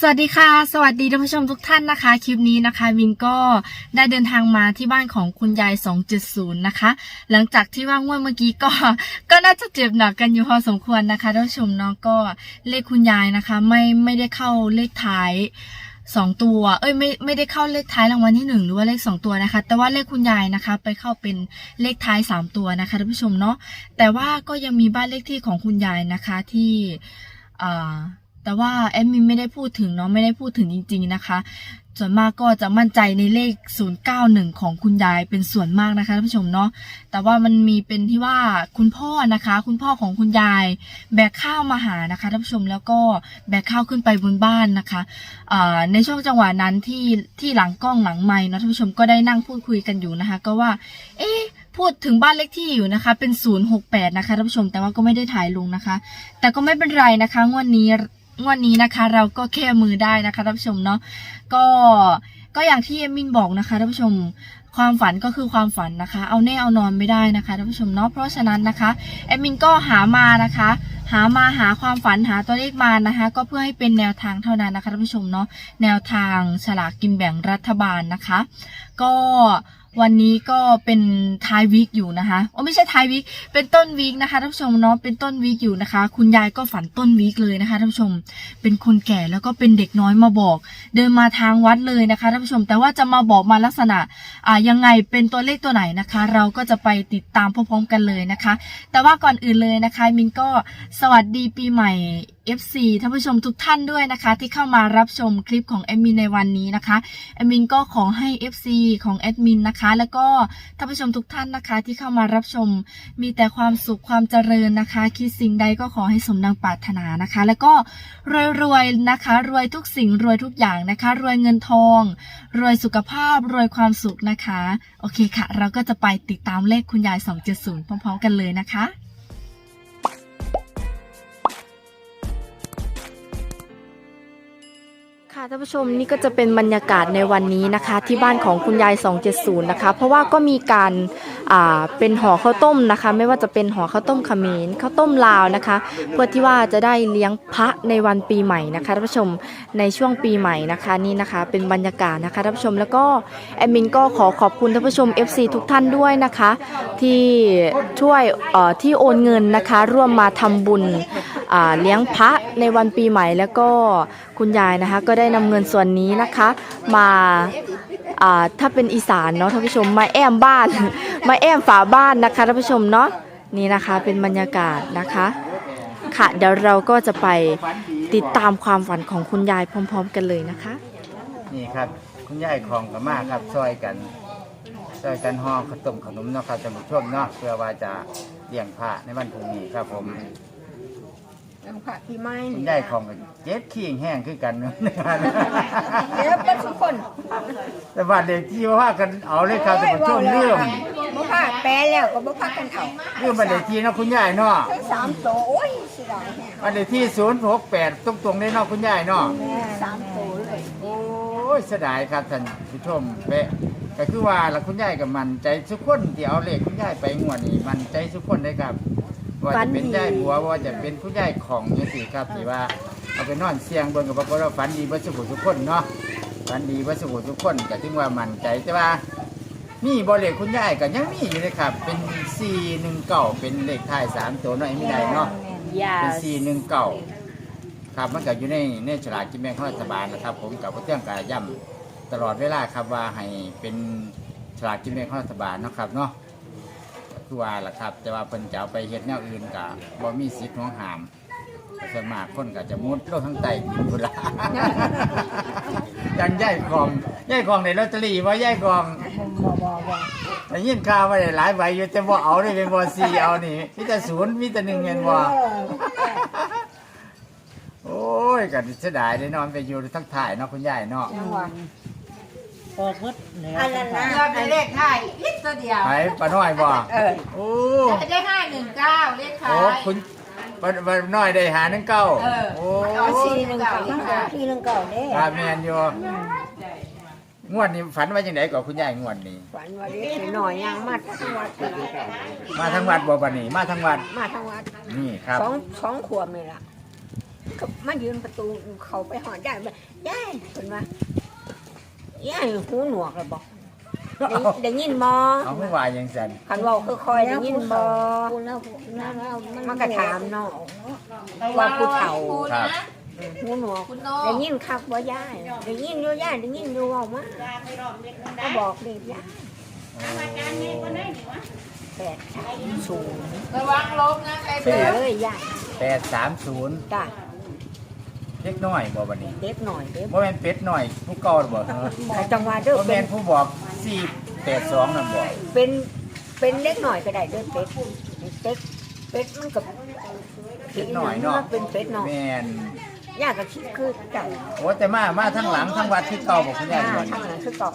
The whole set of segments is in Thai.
สวัสดีค่ะ สวัสดีท่านผู้ชมทุกท่านนะคะ คลิปนี้นะคะวินก็ได้เดินทางมาที่บ้านของคุณยาย270นะคะ หลังจากที่ว่างวดเมื่อกี้ก็ก็น่าจะเจ็บหนักกันอยู่พอสมควรนะคะท่านผู้ชมเนาะก็เลขคุณยายนะคะ ไม่ไม่ได้เข้าเลขท้ายสองตัว เอ้ยไม่ไม่ได้เข้าเลขท้ายรางวัลที่หนึ่งหรือว่าเลขสองตัวนะคะ แต่ว่าเลขคุณยายนะคะ ไปเข้าเป็นเลขท้ายสามตัวนะคะท่านผู้ชมเนาะแต่ว่าก็ยังมีบ้านเลขที่ของคุณยายนะคะที่อ่า แต่ว่าแอดมินไม่ได้พูดถึงเนาะไม่ได้พูดถึงจริง ๆนะคะ ส่วนมากก็จะมั่นใจในเลข 091 ของคุณยายเป็นส่วนมากนะคะท่านผู้ชมเนาะแต่ว่ามันมีเป็นที่ว่าคุณพ่อนะคะ คุณพ่อของคุณยาย แบกข้าวมาหานะคะท่านผู้ชมแล้วก็แบกข้าวขึ้นไปบนบ้านนะคะในช่วงจังหวะนั้นที่ที่หลังกล้องหลังไม้นะท่านผู้ชมก็ได้นั่งพูดคุยกันอยู่นะคะ ก็ว่า เอ๊ะพูดถึงบ้านเลขที่อยู่นะคะ เป็น 068 นะคะท่านผู้ชมแต่ว่าก็ไม่ได้ถ่ายลงนะคะ แต่ก็ไม่เป็นไรนะคะงวดนี้ งวดนนี้นะคะ เราก็แค่มือได้นะคะท่านผู้ชมเนาะก็ก็อย่างที่เอมมินบอกนะคะท่านผู้ชมความฝันก็คือความฝันนะคะ เอาแน่เอานอนไม่ได้นะคะท่านผู้ชมเนาะเพราะฉะนั้นนะคะเอมมินก็หามานะคะ หามาหาความฝันหาตัวเลขมานะคะ ก็เพื่อให้เป็นแนวทางเท่านั้นนะคะท่านผู้ชมเนาะแนวทางฉลากกินแบ่งรัฐบาลนะคะ ก็ วันนี้ก็เป็นท้ายวีคอยู่นะคะโอ้ไม่ใช่ท้ายวีคเป็นต้นวีคนะคะท่านผู้ชมเนาะเป็นต้นวีคอยู่นะคะ คุณยายก็ฝันต้นวีคเลยนะคะท่านผู้ชม เป็นคนแก่แล้วก็เป็นเด็กน้อยมาบอก เดินมาทางวัดเลยนะคะท่านผู้ชม แต่ว่าจะมาบอกมาลักษณะอ่ายังไงเป็นตัวเลขตัวไหนนะคะ เราก็จะไปติดตามพร้อมๆกันเลยนะคะ แต่ว่าก่อนอื่นเลยนะคะมินก็สวัสดีปีใหม่ FC ท่านผู้ชมทุกท่านด้วยนะคะ ที่เข้ามารับชมคลิปของแอดมินในวันนี้นะคะแอดมินก็ขอให้ FC ของแอดมินนะคะ แล้วก็ท่านผู้ชมทุกท่านนะคะ ที่เข้ามารับชมมีแต่ความสุขความเจริญนะคะ คิดสิ่งใดก็ขอให้สมดังปรารถนานะคะ แล้วก็รวยๆนะคะ รวยทุกสิ่งรวยทุกอย่างนะคะ รวยเงินทอง รวยสุขภาพรวยความสุขนะคะ โอเคค่ะ เราก็จะไปติดตามเลขคุณยาย 270 พร้อมๆกันเลยนะคะ ค่ะท่านผู้ชมนี่ก็จะเป็นบรรยากาศในวันนี้นะคะ ที่บ้านของคุณยาย 270 นะคะ เพราะว่าก็มีการ เป็นห่อข้าวต้มนะคะ ไม่ว่าจะเป็นห่อข้าวต้มขมรข้าวต้มลาวนะคะ เพื่อที่ว่าจะได้เลี้ยงพระในวันปีใหม่นะคะท่านผู้ชมในช่วงปีใหม่นะคะนี่นะคะเป็นบรรยากาศนะคะท่านผู้ชมแล้วก็แอดมินก็ขอขอบคุณท่านผู้ชม FC ทุกท่านด้วยนะคะ ที่ช่วยที่โอนเงินนะคะ ร่วมมาทำบุญเลี้ยงพระในวันปีใหม่แล้วก็คุณยายนะคะ ก็ได้นำเงินส่วนนี้นะคะ มา อ่าถ้าเป็นอีสานเนาะท่านผู้ชมมาแอมบ้าน มาแอมฝาบ้านนะคะท่านผู้ชมเนาะนี่นะคะเป็นบรรยากาศนะคะ ค่ะเดี๋ยวเราก็จะไปติดตามความฝันของคุณยายพร้อม ๆ กันเลยนะคะ นี่ครับ คุณยายของกับมาครับซอยกันซอยกันห่อข้าวต้มขนมเนาะครับท่านผู้ชมเนาะเพื่อว่าจะเลี้ยงพระในวันพรุ่งนี้ครับผม ยังผักพี่ไม้คุณยายของก็เจ็บขี้แห้งคือกันเนาะเดี๋ยวเป็นทุกคนแต่ว่าเด็กที่ว่ากันเอาเลยครับท่านผู้ชมเรื่องบ่ผักแปรแล้วก็บ่ผักกันเอาเรื่องบันเด็กที่เนาะคุณยายเนาะทั้งสามโตโอ้ยสิได้แฮะบันเด็กที่ศูนย์หกแปดตรงๆได้เนาะคุณยายเนาะสามโตเลยโอ้ยเสียดายครับท่านผู้ชมเป๊ะก็คือว่าละคุณยายกับมันใจทุกคนที่เอาเลขคุณยายไปงวดนี้มันใจทุกคนได้ครับ ว่าจะเป็นยายบัวว่าจะเป็นผู้ยายของนี่สิครับที่ว่าเอาไปนอนเสียงเบิ่งกับปรากฏว่าฝันดีเบ่สุขทุกคนเนาะฝันดีเบ่สุขทุกคนก็ถึงว่ามันใจแต่ว่ามีบ่เลขคุณยายก็ยังมีอยู่เลยครับ เป็น419เป็นเลขท้ายสามตัวเนาะไอ้ไม่ได้เนาะเป็นสี่หนึ่งเก้าครับมันก็อยู่ในในฉลากกินแบ่งของรัฐบาลนะครับ ผมกับเรื่องการย่ำตลอดเวลาครับว่าให้เป็นฉลากกินแบ่งของรัฐบาลเนาะครับเนาะก็ คือว่าล่ะครับ แต่ว่าเพิ่นจะเอาไปเฮ็ดแนวอื่นก็บ่มีสิทธิ์ของหามก็ส่วนมากคนก็จะมุดลงทั้งใต้ดินพุ่นละยังย่ายกองย่ายกองในลอตเตอรี่ว่าย่ายกองบ่บ่บ่แต่ยินข่าวว่าได้หลายใบอยู่แต่บ่เอาได้เป็นบ่ซีเอานี่มีแต่ศูนย์มีแต่หนึ่งเงินบ่โอ้ยกันเสียดายได้นอนไปอยู่ทั้งถ่ายเนาะคุณยายเนาะยังว่า ออกหมดแล้วอันนั้นนะยอดเป็นเลขท้ายนิดตัวเดียวไปป้าน้อยบ่เออโอ้ได้ห้าหนึ่งเก้าเลขท้าโอ้ยคุณป้าป้าน้อยได้หาหนึ่งเก้าเออ โอ้เอาสี่หนึ่งเก่าสี่หนึ่งเก่าเด้ตาแมนอยู่งวดนี้ฝันว่าจังไดกับคุณยายงวดนี้ ฝันว่าเด็กหน่อยยังมาทั้งวัดมาทั้งวัดบ่บัดนี้ มาทั้งวัดมาทั้งวัดนี่ครับสองสองขวบนี่ล่ะก็มายืนประตูเขาไปหอดยายไปยายเพิ่นว่า ยายหูหนวกเลยบอกได้ได้ยินบ่เอาผู้ว่ายังสันคันเว้าค่อยๆได้ยินบ่มันก็ถามเนาะว่าผู้เฒ่าครับหูหนวกคุณโนได้ยินคักบ่ยายได้ยินอยู่ยายได้ยินอยู่เว้ามาก็บอกเด็กยายแปดสามศูนย์ระวังลบนะใครซื้เป็อนเลยยายแปดสามศูนย์จ้ะเล็กน้อยบ่บัดนี้เด็กหน่อยเด็กบ่แม่นเป็ดน้อยผู้เก่าบ่เออจังหวะเด้อบ่เป็แม่นนผู้บอกสี่แปดสองนั่นบ่เป็นเป็นเล็กหน่อยก็ได้เด้อเป็ดเป็ดเป็ดมันกับเป็ดน้อยเนาะเป็นเป็ดหน่อยแม่นยากก็คิดคือเจ้าโอ้แต่มามาทั้งหลังทั้งวัดที่เก่าบ่คุณยายหบ่น้านี่ทางหลังคือเก่า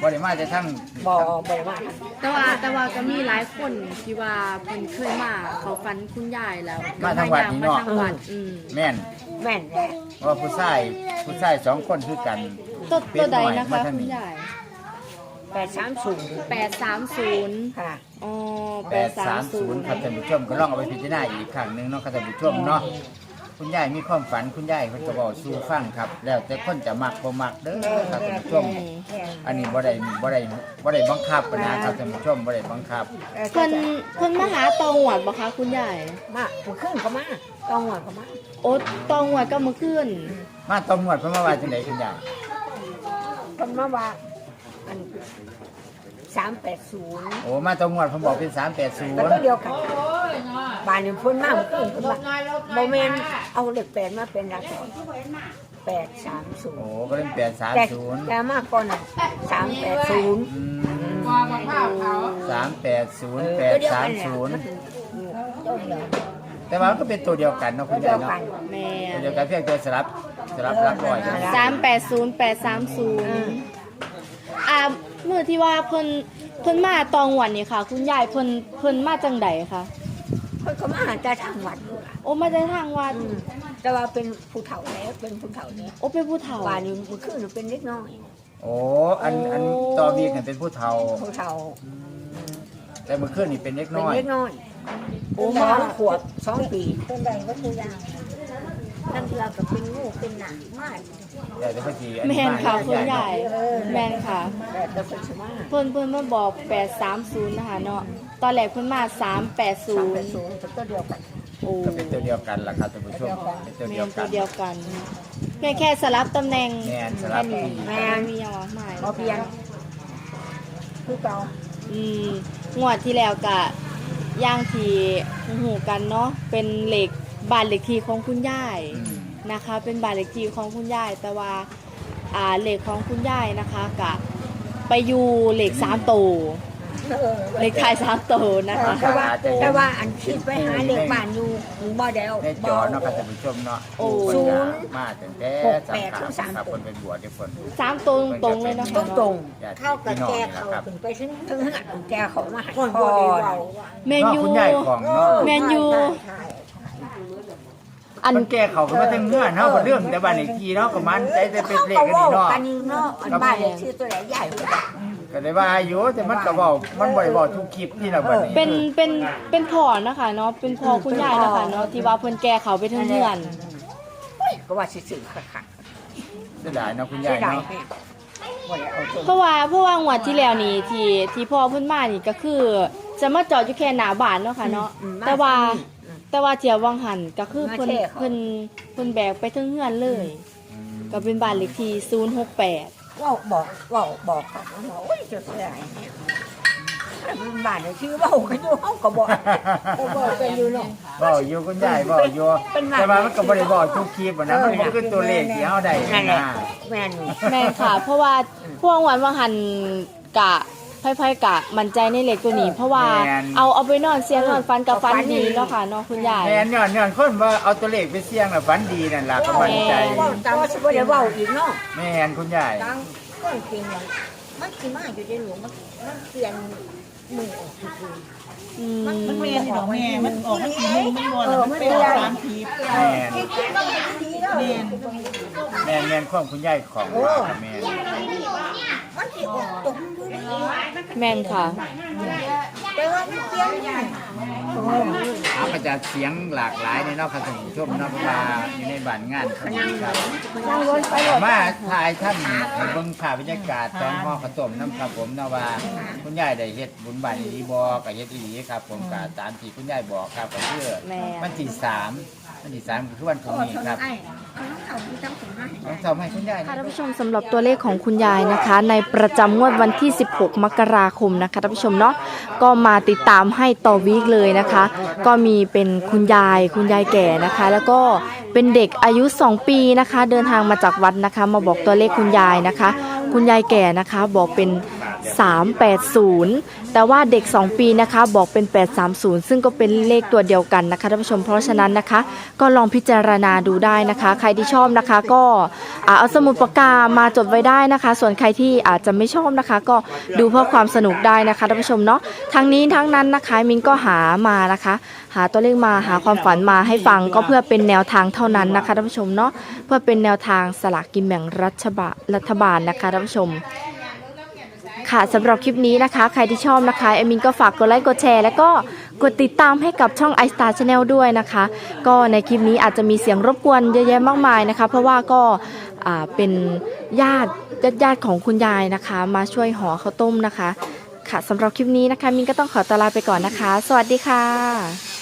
บ่ได้มาแต่ทั้งบ่บ่ว่าแต่ว่าแต่ว่าก็มีหลายคนที่ว่าเพิ่นเคยมาเขาฟันคุณยายแล้วมาทางวัดนี่เนาะมาทางวัดอืมแม่น แม่นแหละเพราะว่าผู้ชายผู้ชายสองคนคือกันตัวเป็ตัวดใดน้อยนะมาคะทางนี้คุณยายแปดสามศูนย์แปดสามศูนย์ค่ะ อ๋อแปดสามศูนย์ ครับท่านผู้ชมก็ลองเอาไปพิจารณาอีกครั้งหนึงเนาะครับท่านผู้ชมเนาะ คุณยายมีความฝันคุณยายเพิ่นก็บอกสู่ฟังครับ แล้วแต่คนจะมักบ่มักเด้อครับท่านผู้ชมอันนี้บ่ได้บ่ได้บ่ได้บังคับนะครับท่านผู้ชมบ่ได้บังคับ เพิ่นเพิ่นมาหาตองหวัดบ่คะคุณยายมาผู้ขึ้นก็มาต้องหวดก็มาโอ้ตองหวัดก็มาขึ้นมาตำรวจเพิ่นมาว่าจังไดคุณยายคนมาว่าอัน สามแปดศูนย์โอ้มาตำรวจเพิ่นบอกเป็นแล้วก็380เดียวกันโอ้ยเนาะบ้านนี้พ้นมากขึ้นเพิ่นลว่าบหน่อยลบหโมน่อยเมนต์เอาเหล็กแปดมาเป็นรักแปดสามศูนโอ้ย์ก็เป็นแต่830แต่มากก่อนอะสามแปดศูนย์อืมว่ากับข้าวเขา380เดียวกัน830ต้นเดียวแต่ว่ามันก็เป็นตัวเดียวกันเนาะคุณเดียายยวเนาะกันแม่ตัวเดียวกันเพียงแต่สลับสลับหลักร้อยกันสามแปดศูนย์แปดสามศูนย์อ่า มือที่ว่าเพิ่นเพิ่นมาตองหวันนี่ค่ะ คุณยายเพิ่นเพิ่นมาจังใดคะเพิ่นก็มาหาแต่ทางวัดอยู่ล่ะโอ้มาจากทางวัดแต่ว่าเป็นผู้เฒ่าแล้วเป็นผู้เฒ่าแล้วโอ้เป็นผู้เฒ่าบ้านนี้มันขึ้นเป็นเล็กน้อยโอ้อันอันต่อวีกนั่นเป็นผู้เฒ่า ผู้เฒ่าแต่เมื่อคืนนี่เป็นเล็กเป็นน้อย เล็กน้อยโอ้สมาองขวบสองปี เป็นใดก็ตัวอย่าง นั่นเราก็เป็นงูเป็นหนังมากแต่เดี๋ยวเพิ่นสิอัแม่นค่ะมาคุณยายแม่นค่ะแต่เราเป็นสมาเพิ่นเพิ่นมาบอก 830 นะคะเนาะตอนแรกเพิ่นมาสามเป็น380ศูนย์เป็นตัวเดียวกันโอ้ก็เป็นตัวเดียวกันล่ะครับท่านผู้ชมเป็นตัวแม่เดียวนกัตัวนเดียวกัน แค่แค่สลับตำแหน่งแม่นสลับที่แม่นมีอย่างมากมายพอเพียงคือเก่าอืมงวดที่แล้วก็ย่างที่หูกันเนาะเป็นเหล็ก บ้านเหล็กที่ของคุณยายอืมนะคะ เป็นบ้านเหล็กที่ของคุณยาย แต่ว่าอ่าเหล็กของคุณยายนะคะกับไปอยู่เหล็กสามโตวเลขท้ายสามตัวนะคะ แต่ว่าแต่ว่าอันคิดไปหาเด็กบ้านอยู่บ่เดียวในจอเนาะครับท่านผู้ชมเนาะโอ้ ศูนย์มาตั้งแต่หกแปดสามสามครับคนเป็นบวชทุกคนสามตัวตรงๆเลยนะต้คะองตรงญาติเข้ากับพี่น้องแกนี่แหเขาละครับถึงไปถึงถึงหัดแกเขามาให้คนพบ่ได้รเว้าแมนเนาะยู คุณยายของเนาะ แมนยู อันมันแก้เขาก็มาถึงเงื่อนเนาะบ่เรื่องแต่บ้านอีกทีเนาะก็มันใจแต่เป็นเลขเขากันเว้านี่เนาะกันอยู่เนาะอันบ้านเลขชื่อตัวไหนใหญ่กว่าก็ได้ว่าอยู่แต่มันก็เว้ามันบ่ได้เว้าทุกคลิปนี่ล่ะบัดนี้เป็นเป็นเป็นพ่อนะคะเนาะเป็นพ่อคุณยายนะคะเนาะที่ว่าเพิ่นแก่เขาไปทั้งเดือนก็ว่าสิสื่อค่ะค่ะเสียดายเนาะคุณเสียายยดายเนาะแม่บ่ได้เอาตัวเพราะว่าเพราะว่างวดที่แล้วนี่ที่ที่พ่อเพิ่นมานี่ก็คือ จะมาจอดอยู่แค่หน้าบ้านเนาะค่ะเนาะแต่ว่า แต่ว่าเที่ยววังหันก็คือเพิ่นเพิ่นเพิ่นแบกไปทั้งเฮือนเลยอืมก็เป็นบ้านเลขที่068เว่าบอกเว่าบอกเขาว่าโอ้ยจะเสียดายแม่มันบ้านเลขชื่อเว้ากันอยู่เฮาก็บอกก็บอกกันอยู่เนาะเว้าอยู่คุณยายเว้าอยู่เป็นว่าแต่ว่ามันก็บ่ได้เว้าทุกคลิปอะนะมันบ่คือตัวเลขที่เฮาได้นั่นแหละนะ แม่นอยู่แม่นค่ะ เพราะว่าพวกวันวังหันกะ ไพ่ๆกะมั่นใจในเหล็กตัวนี้ เพราะว่าเอาเอาไปนอนเสียงนอนฟันกับฟันดีเนาะค่ะเนาะคุณยาย แม่นย้อนย้อนคนว่าเอาตัวเลขไปเสี่ยงแล้วฝันดีนั่นล่ะก็มั่นใจ เว้าตามสิบ่ได้เว้าอีกเนาะแม่นคุณยายดังก้อนจริงเลยมันสิมาอยู่ในหลวงมันมันเปลี่ยนมือออกทุกทีอืมมันแม่นี่ดอกแม่ มันออกทั้งสีมือมันบอลมันเป็นสามทีแม่นแม่แม่นแม่นความคุณยายของว่าแม่นมันสิออกตรงอยู่ใน แม่นค่ะ แต่ว่าเพียนใหญ่โอ้เอาก็จะเสียงหลากหลายในเนอกครับท่านผู้ชมเนอกเวลาอยู่ในบ้านงานครับนั่งรถไปรถมาถ่ายท่านให้เบิ่งภาพบรรยากาศตอนห่อข้าวต้มน้ำครับผมเนาะว่าคุณยายได้เฮ็ดบุญบานอีหลีบ่ก็เฮ็ดอีหลีครับ ผมก็ตามที่คุณยายบอกครับก็คือแม่วันที่สามวันที่สามคือวันพรุ่งนี้ครับต้องทำให้คุณยายค่ะท่านผู้ชมสำหรับตัวเลขของคุณยายนะคะ ในประจำงวดวันที่ 16 มกราคมนะคะท่านผู้ชมเนาะก็มาติดตามให้ต่อวีคเลยนะคะ ก็มีเป็นคุณยายคุณยายแก่นะคะ แล้วก็เป็นเด็กอายุ 2 ปีนะคะ เดินทางมาจากวัดนะคะ มาบอกตัวเลขคุณยายนะคะ คุณยายแก่นะคะ บอกเป็น 380 แต่ว่าเด็ก 2 ปีนะคะบอกเป็น 830 ซึ่งก็เป็นเลขตัวเดียวกันนะคะท่านผู้ชมเพราะฉะนั้นนะคะ ก็ลองพิจารณาดูได้นะคะ ใครที่ชอบนะคะก็เอาสมุดปากกามาจดไว้ได้นะคะ ส่วนใครที่อาจจะไม่ชอบนะคะ ก็ดูเพื่อความสนุกได้นะคะท่านผู้ชมเนาะทั้งนี้ทั้งนั้นนะคะมินก็หามานะคะ หาตัวเลขมาหาความฝันมาให้ฟังก็เพื่อเป็นแนวทางเท่านั้นนะคะท่านผู้ชมเนาะเพื่อเป็นแนวทางสลากกินแบ่งรัฐบาลรัฐบาลนะคะท่านผู้ชม ค่ะสำหรับคลิปนี้นะคะ ใครที่ชอบนะคะเอมินก็ฝากกดไลค์กดแชร์ แล้วก็กดติดตามให้กับช่อง i Star Channel ด้วยนะคะ ก็ในคลิปนี้อาจจะมีเสียงรบกวนเยอะแยะมากมายนะคะ เพราะว่าก็เป็นญาติญาติญาติของคุณยายนะคะ มาช่วยห่อข้าวต้มนะคะ ค่ะสำหรับคลิปนี้นะคะมินก็ต้องขอตวลาไปก่อนนะคะ สวัสดีค่ะ